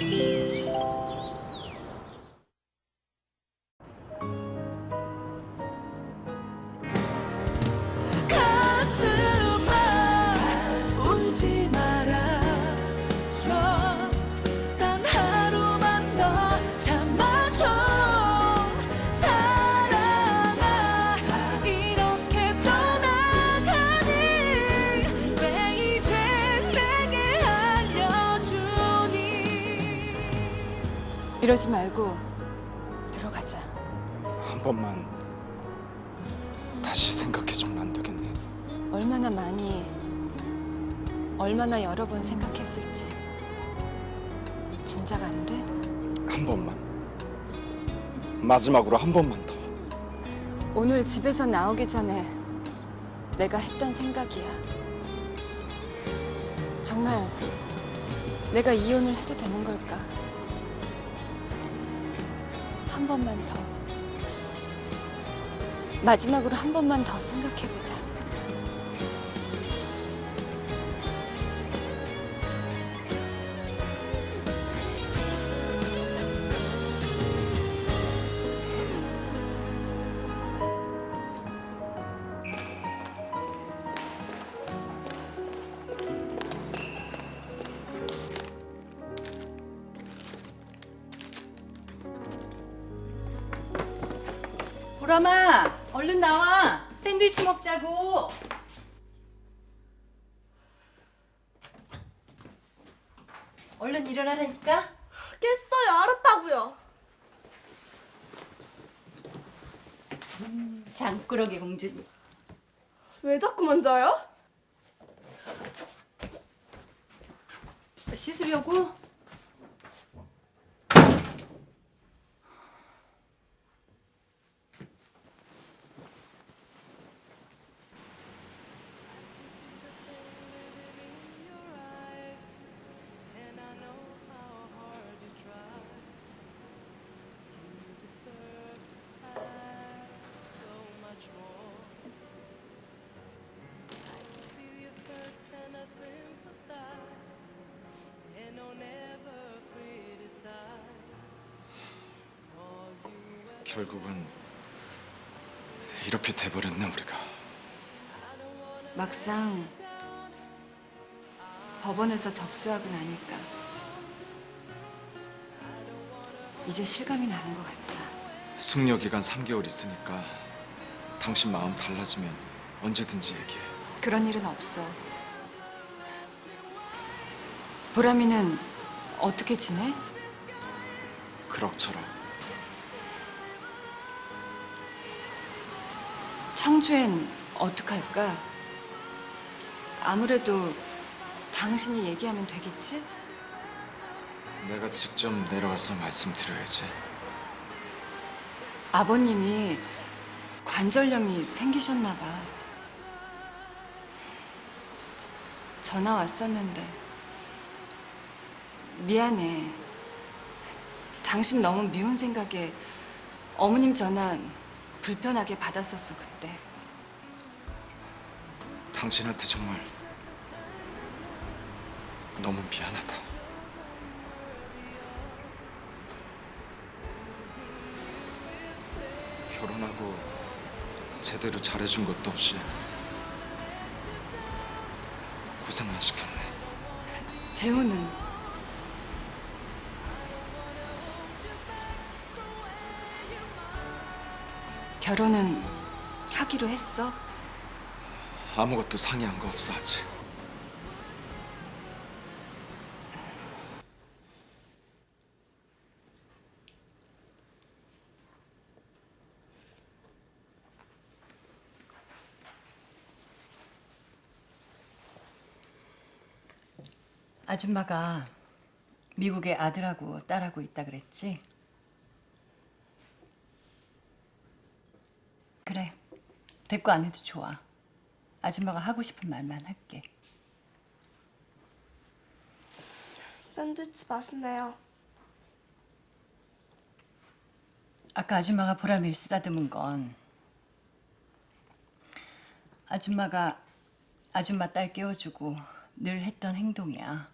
가슴 이러지 말고 들어가자. 한 번만 다시 생각해 주면 안 되겠니? 얼마나 많이, 얼마나 여러 번 생각했을지 짐작 안 돼? 한 번만 마지막으로 한 번만 더 오늘 집에서 나오기 전에 내가 했던 생각이야. 정말 내가 이혼을 해도 되는 걸까? 한 번만 더. 마지막으로 한 번만 더 생각해보자. 보람아, 얼른 나와. 샌드위치 먹자고. 얼른 일어나라니까. 깼어요. 알았다고요. 장꾸러기 공주님. 왜 자꾸 만져요? 씻으려고? 결국은 이렇게 돼버렸네 우리가 막상 법원에서 접수하고 나니까 이제 실감이 나는 것 같다. 숙려 기간 3개월 있으니까 당신 마음 달라지면 언제든지 얘기해 그런 일은 없어. 보람이는 어떻게 지내? 그럭저럭 청주엔 어떡할까? 아무래도 당신이 얘기하면 되겠지? 내가 직접 내려가서 말씀드려야지 아버님이 관절염이 생기셨나 봐. 전화 왔었는데 미안해. 당신 너무 미운 생각에 어머님 전화 불편하게 받았었어 그때. 당신한테 정말 너무 미안하다. 결혼하고 제대로 잘해준 것도 없이 고생만 시켰네. 재호는 결혼은 하기로 했어? 아무것도 상의한 거 없어 아직 아줌마가 미국에 아들하고 딸하고 있다 그랬지? 그래. 대꾸 안 해도 좋아. 아줌마가 하고 싶은 말만 할게. 샌드위치 맛있네요. 아까 아줌마가 보람일 쓰다듬은 건 아줌마가 아줌마 딸 깨워주고 늘 했던 행동이야.